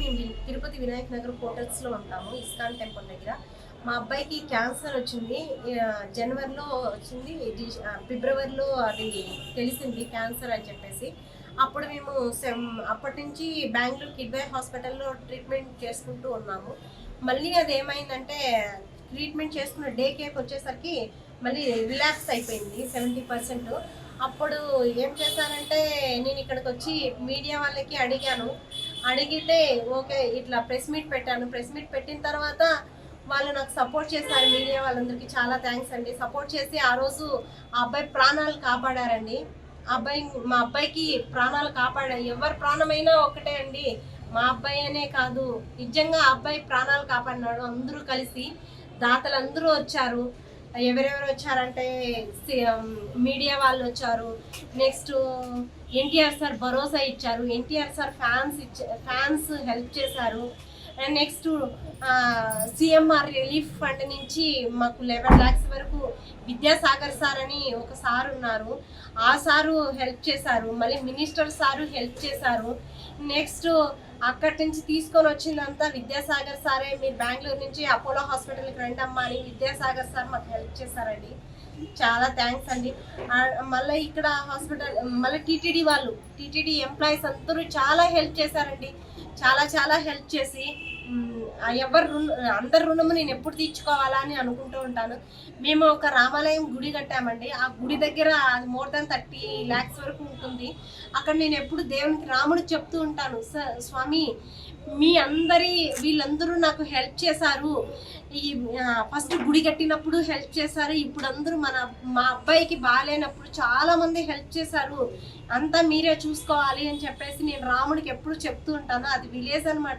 మేము తిరుపతి వినాయక్ నగర్ హోటల్స్లో ఉంటాము ఇస్కాన్ టెంపుల్ దగ్గర. మా అబ్బాయికి క్యాన్సర్ వచ్చింది. జనవరిలో వచ్చింది ఫిబ్రవరిలో అది తెలిసింది క్యాన్సర్ అని చెప్పేసి. అప్పుడు మేము సెమ్ అప్పటి నుంచి బెంగళూరు కిడ్వే హాస్పిటల్లో ట్రీట్మెంట్ చేసుకుంటూ ఉన్నాము. మళ్ళీ అది ఏమైందంటే ట్రీట్మెంట్ చేసుకున్న డే కేక్ వచ్చేసరికి మళ్ళీ రిలాక్స్ అయిపోయింది సెవెంటీ పర్సెంట్. అప్పుడు ఏం చేశానంటే నేను ఇక్కడికి వచ్చి మీడియా వాళ్ళకి అడిగాను. అడిగితే ఓకే ఇట్లా ప్రెస్ మీట్ పెట్టాను. ప్రెస్ మీట్ పెట్టిన తర్వాత వాళ్ళు నాకు సపోర్ట్ చేశారు మీడియా వాళ్ళందరికీ చాలా థ్యాంక్స్ అండి. సపోర్ట్ చేసి ఆ రోజు ఆ అబ్బాయి ప్రాణాలు కాపాడారండి. అబ్బాయి మా అబ్బాయికి ప్రాణాలు కాపాడారు. ఎవరి ప్రాణమైనా ఒకటే అండి. మా అబ్బాయి అనే కాదు. నిజంగా ఆ అబ్బాయి ప్రాణాలు కాపాడినాడు. అందరూ కలిసి దాతలందరూ వచ్చారు. ఎవరెవరు వచ్చారంటే మీడియా వాళ్ళు వచ్చారు. నెక్స్ట్ ఎన్టీఆర్ సార్ భరోసా ఇచ్చారు ఎన్టీఆర్ సార్ ఫ్యాన్స్ ఇచ్చ ఫ్యాన్స్ హెల్ప్ చేశారు. నెక్స్ట్ సిఎంఆర్ రిలీఫ్ ఫండ్ నుంచి మాకు లెవెన్ ల్యాక్స్ వరకు విద్యాసాగర్ సార్ అని ఒక సార్ ఉన్నారు. ఆ సారు హెల్ప్ చేశారు మళ్ళీ మినిస్టర్ సారు హెల్ప్ చేశారు. నెక్స్ట్ అక్కడి నుంచి తీసుకొని వచ్చిందంతా విద్యాసాగర్ సారే. మీరు బెంగళూరు నుంచి అపోలో హాస్పిటల్కి రండి అమ్మా అని విద్యాసాగర్ సార్ మాకు హెల్ప్ చేశారండి. చాలా థ్యాంక్స్ అండి. మళ్ళీ ఇక్కడ హాస్పిటల్ మళ్ళీ టీటీడీ వాళ్ళు టీటీడీ ఎంప్లాయీస్ అందరూ చాలా హెల్ప్ చేశారండి. చాలా చాలా హెల్ప్ చేసి ఎవరు రుణ అందరి రుణము నేను ఎప్పుడు తీర్చుకోవాలా అని అనుకుంటూ ఉంటాను. మేము ఒక రామాలయం గుడి కట్టామండి. ఆ గుడి దగ్గర అది మోర్ దాన్ థర్టీ ల్యాక్స్ వరకు ఉంటుంది. అక్కడ నేను ఎప్పుడు దేవునికి రాముడు చెప్తూ ఉంటాను "స- స్వామి మీ అందరి వీళ్ళందరూ నాకు హెల్ప్ చేశారు. ఈ ఫస్ట్ గుడి కట్టినప్పుడు హెల్ప్ చేశారు. ఇప్పుడు అందరూ మన మా అబ్బాయికి బాగాలేనప్పుడు చాలామంది హెల్ప్ చేశారు. అంతా మీరే చూసుకోవాలి అని చెప్పేసి నేను రాముడికి ఎప్పుడు చెప్తూ ఉంటాను. అది విలేజ్ అనమాట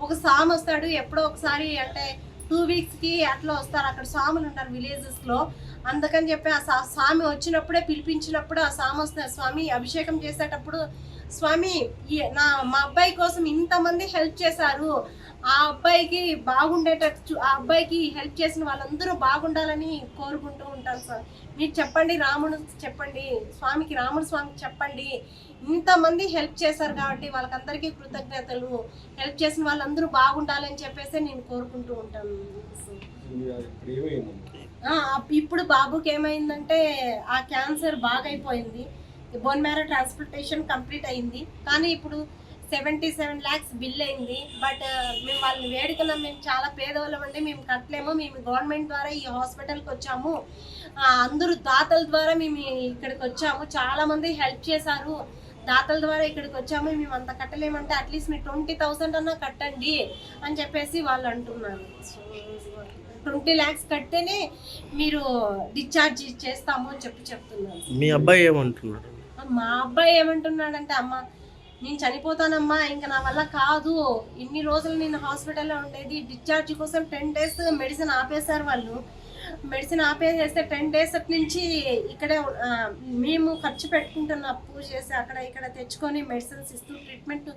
ఒక సామ్ వస్తాడు ఎప్పుడో ఒకసారి అంటే టూ వీక్స్కి అట్లా వస్తారు. అక్కడ స్వాములు ఉంటారు విలేజెస్లో అందుకని చెప్పి ఆ సా- స్వామి వచ్చినప్పుడే పిలిపించినప్పుడు ఆ స్వామి వస్తారు స్వామి అభిషేకం చేసేటప్పుడు స్వామి నా మా అబ్బాయి కోసం ఇంతమంది హెల్ప్ చేశారు. ఆ అబ్బాయికి బాగుండేటట్టు ఆ అబ్బాయికి హెల్ప్ చేసిన వాళ్ళందరూ బాగుండాలని కోరుకుంటూ ఉంటాను సార్. మీరు చెప్పండి రాముడు చెప్పండి స్వామికి రాముడు స్వామికి చెప్పండి. ఇంతమంది హెల్ప్ చేశారు కాబట్టి వాళ్ళకందరికీ కృతజ్ఞతలు. హెల్ప్ చేసిన వాళ్ళందరూ బాగుండాలని చెప్పేసి నేను కోరుకుంటూ ఉంటాను. ఇప్పుడు బాబుకి ఏమైందంటే ఆ క్యాన్సర్ బాగైపోయింది. బోన్ మ్యారో ట్రాన్స్ప్లాంటేషన్ కంప్లీట్ అయింది. కానీ ఇప్పుడు సెవెంటీ సెవెన్ ల్యాక్స్ బిల్ అయింది. బట్ మేము వాళ్ళని వేడుకన్నా. మేము చాలా పేదవాళ్ళం అండి. మేము కట్టలేము. మేము గవర్నమెంట్ ద్వారా ఈ హాస్పిటల్కి వచ్చాము. అందరూ దాతల ద్వారా మేము ఇక్కడికి వచ్చాము. చాలా మంది హెల్ప్ చేశారు. దాతల ద్వారా ఇక్కడికి వచ్చాము. మేము అంత కట్టలేమంటే అట్లీస్ట్ మీరు ట్వంటీ థౌసండ్ అన్నా కట్టండి అని చెప్పేసి వాళ్ళు అంటున్నారు. ట్వంటీ ల్యాక్స్ కడితేనే మీరు డిశ్చార్జ్ చేస్తాము అని చెప్పి చెప్తున్నారు. మీ అబ్బాయి ఏమంటున్నాడు? మా అబ్బాయి ఏమంటున్నాడంటే అమ్మ నేను చనిపోతానమ్మా ఇంకా నా వల్ల కాదు. ఇన్ని రోజులు నేను హాస్పిటల్లో ఉండేది. డిశ్చార్జ్ కోసం టెన్ డేస్ మెడిసిన్ ఆపేశారు వాళ్ళు. మెడిసిన్ ఆపేసేస్తే టెన్ డేస్ నుంచి ఇక్కడే మేము ఖర్చు పెట్టుకుంటున్న అప్పు చేసి అక్కడ ఇక్కడ తెచ్చుకొని మెడిసిన్స్ ఇస్తూ ట్రీట్మెంట్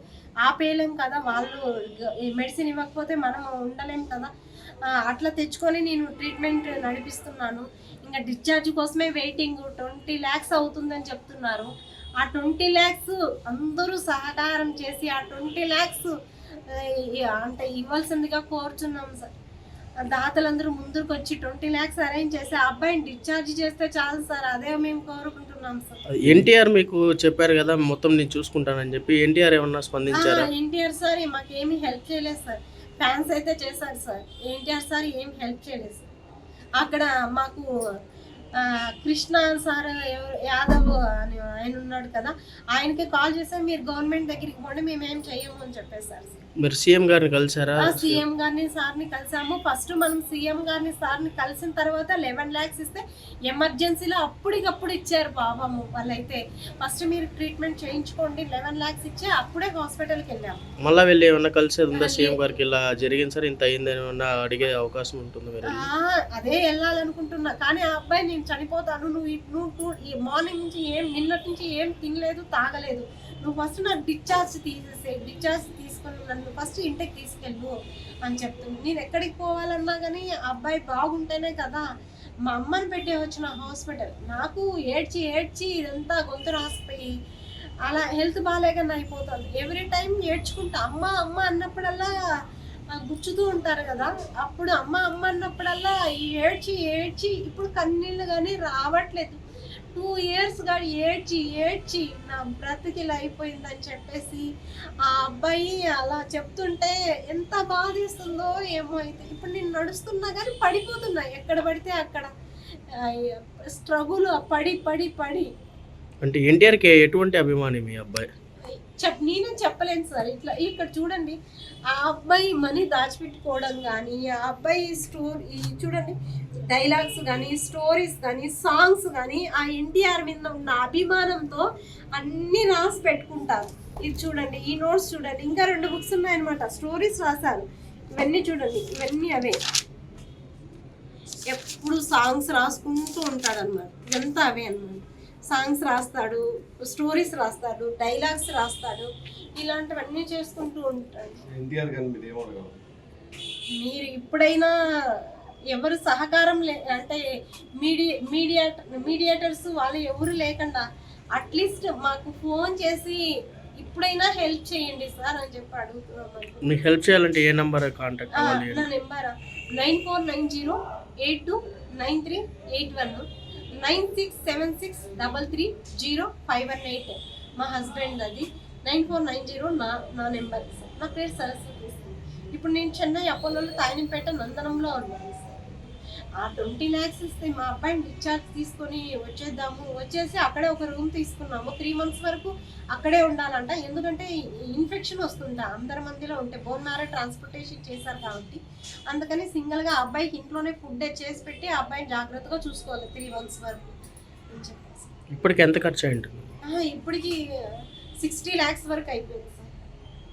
ఆపేయలేం కదా. వాళ్ళు ఈ మెడిసిన్ ఇవ్వకపోతే మనం ఉండలేం కదా. అట్లా తెచ్చుకొని నేను ట్రీట్మెంట్ నడిపిస్తున్నాను. ఇంకా డిశ్చార్జ్ కోసమే వెయిటింగ్. ట్వంటీ ల్యాక్స్ అవుతుందని చెప్తున్నారు. ఆ ట్వంటీ ల్యాక్స్ అందరూ సహకారం చేసి ఆ ట్వంటీ ల్యాక్స్ అంటే ఇవ్వాల్సిందిగా కోరుచున్నాం సార్. దాతలందరూ ముందుకు వచ్చి ట్వంటీ ల్యాక్స్ అరేంజ్ చేసి ఆ అబ్బాయిని డిశ్చార్జ్ చేస్తే చాలు సార్ అదే మేము కోరుకుంటున్నాం సార్. ఎన్టీఆర్ మీకు చెప్పారు కదా మొత్తం నేను చూసుకుంటానని చెప్పి ఎన్టీఆర్ ఏమన్నా స్పందించారా? ఎన్టీఆర్ సార్ మాకేమీ హెల్ప్ చేయలేదు సార్. ఫ్యాన్స్ అయితే చేశారు సార్. ఎన్టీఆర్ సార్ ఏం హెల్ప్ చేయలేదు సార్. అక్కడ మాకు కృష్ణ సార్ యాదవ్ అని ఆయన ఉన్నాడు కదా ఆయనకి కాల్ చేస్తే మీరు గవర్నమెంట్ దగ్గరికి పోండి మేమేం చేయము చెయ్యము అని చెప్పేశారు. సార్ మీరు సీఎం గారిని కలిసారా? సీఎం గారిని సార్ని కలిసాము. ఫస్ట్ మనం సీఎం గారిని సార్ని కలిసిన తర్వాత లెవెన్ ల్యాక్స్ ఇస్తే ఎమర్జెన్సీలో అప్పటికప్పుడు ఇచ్చారు పాపము వాళ్ళైతే. ఫస్ట్ మీరు ట్రీట్మెంట్ చేయించుకోండి. లెవెన్ ల్యాక్స్ ఇచ్చి అప్పుడే హాస్పిటల్కి వెళ్ళాము. మళ్ళా వెళ్ళి ఏమన్నా కలిసేది ఉందా? సీఎం గారికి ఇలా జరిగింది సార్ ఇంత అయింది ఏమన్నా అడిగే అవకాశం ఉంటుంది మీరు? అదే వెళ్ళాలనుకుంటున్నా. కానీ ఆ అబ్బాయి నేను చనిపోతాను. నువ్వు నువ్వు ఈ మార్నింగ్ నుంచి ఏం నిన్నటి నుంచి ఏం తినలేదు తాగలేదు. నువ్వు ఫస్ట్ నాకు డిశ్చార్జ్ తీసేసే డిశ్చార్జ్ తీసుకొని నన్ను ఫస్ట్ ఇంటికి తీసుకెళ్ళు అని చెప్తుంది. నేను ఎక్కడికి పోవాలన్నా కానీ ఆ అబ్బాయి బాగుంటేనే కదా మా అమ్మని పెట్టే వచ్చిన హాస్పిటల్ నాకు ఏడ్చి ఏడ్చి ఇదంతా గొంతు రాసిపోయి అలా హెల్త్ బాగాలేకన్నా అయిపోతుంది. ఎవ్రీ టైం ఏడ్చుకుంటా అమ్మ అమ్మ అన్నప్పుడల్లా గుచ్చుతూ ఉంటారు కదా. అప్పుడు అమ్మ అమ్మ అన్నప్పుడల్లా ఏడ్చి ఏడ్చి ఇప్పుడు కన్నీళ్ళు కానీ రావట్లేదు. టూ ఇయర్స్ కానీ ఏడ్చి ఏడ్చి నా బ్రతికి ఇలా అయిపోయిందని చెప్పేసి ఆ అబ్బాయి అలా చెప్తుంటే ఎంత బాధేస్తుందో ఏమో అయితే. ఇప్పుడు నేను నడుస్తున్నా కానీ పడిపోతున్నా. ఎక్కడ పడితే అక్కడ. స్ట్రగుల్ పడి పడి పడి. అంటే ఎన్టీఆర్కి ఎటువంటి అభిమాని మీ అబ్బాయి? చెప్ నేనే చెప్పలేను సార్. ఇట్లా ఇక్కడ చూడండి ఆ అబ్బాయి మనీ దాచిపెట్టుకోవడం కానీ ఆ అబ్బాయి స్టోరీ చూడండి డైలాగ్స్ కానీ స్టోరీస్ కానీ సాంగ్స్ కానీ ఆ ఎన్టీఆర్ మీద ఉన్న అభిమానంతో అన్ని రాసి పెట్టుకుంటారు. ఇది చూడండి ఈ నోట్స్ చూడండి ఇంకా రెండు బుక్స్ ఉన్నాయన్నమాట. స్టోరీస్ రాశారు ఇవన్నీ చూడండి ఇవన్నీ అవే. ఎప్పుడు సాంగ్స్ రాసుకుంటూ ఉంటాడు అనమాట ఇదంతా అవే అన్నమాట. సాంగ్స్ రాస్తాడు స్టోరీస్ రాస్తాడు డైలాగ్స్ రాస్తాడు ఇలాంటివన్నీ చేసుకుంటూ ఉంటాడు. ఎన్టీఆర్ మీరు ఇప్పుడైనా ఎవరు సహకారం లే అంటే మీడియా మీడియా మీడియేటర్స్ వాళ్ళు ఎవరు లేకుండా అట్లీస్ట్ మాకు ఫోన్ చేసి ఇప్పుడైనా హెల్ప్ చేయండి సార్ అని చెప్పి అడుగుతున్నాం మీకు హెల్ప్ చేయాలంటే ఏ నెంబర్ కాంటాక్ట్ నా number? Nine four nine zero eight two nine three eight one. Nine six seven six double three zero five one eight. మా హస్బెండ్ అది. నైన్ ఫోర్ నైన్ జీరో నా నా నెంబర్. సార్ నా పేరు సరస్వతి. ఇప్పుడు నేను చెన్నై అపోలోలో తాయినిపేట నందనంలో ఉన్నాను. ఆ ట్వంటీ ల్యాక్స్ ఇస్తే మా అబ్బాయిని డిశ్చార్జ్ తీసుకొని వచ్చేద్దాము. వచ్చేసి అక్కడే ఒక రూమ్ తీసుకున్నాము. త్రీ మంత్స్ వరకు అక్కడే ఉండాలంట. ఎందుకంటే ఇన్ఫెక్షన్ వస్తుందా? అందరి మందిలో ఉంటే బోన్ మ్యారో ట్రాన్స్పోర్టేషన్ చేశారు కాబట్టి. అందుకని సింగిల్గా అబ్బాయికి ఇంట్లోనే ఫుడ్ చేసి పెట్టి ఆ అబ్బాయిని జాగ్రత్తగా చూసుకోవాలి త్రీ మంత్స్ వరకు ఇప్పటికి ఎంత ఖర్చు అయి ఉంటుంది ఆ, ఇప్పటికి సిక్స్టీ ల్యాక్స్ వరకు అయిపోయింది సార్.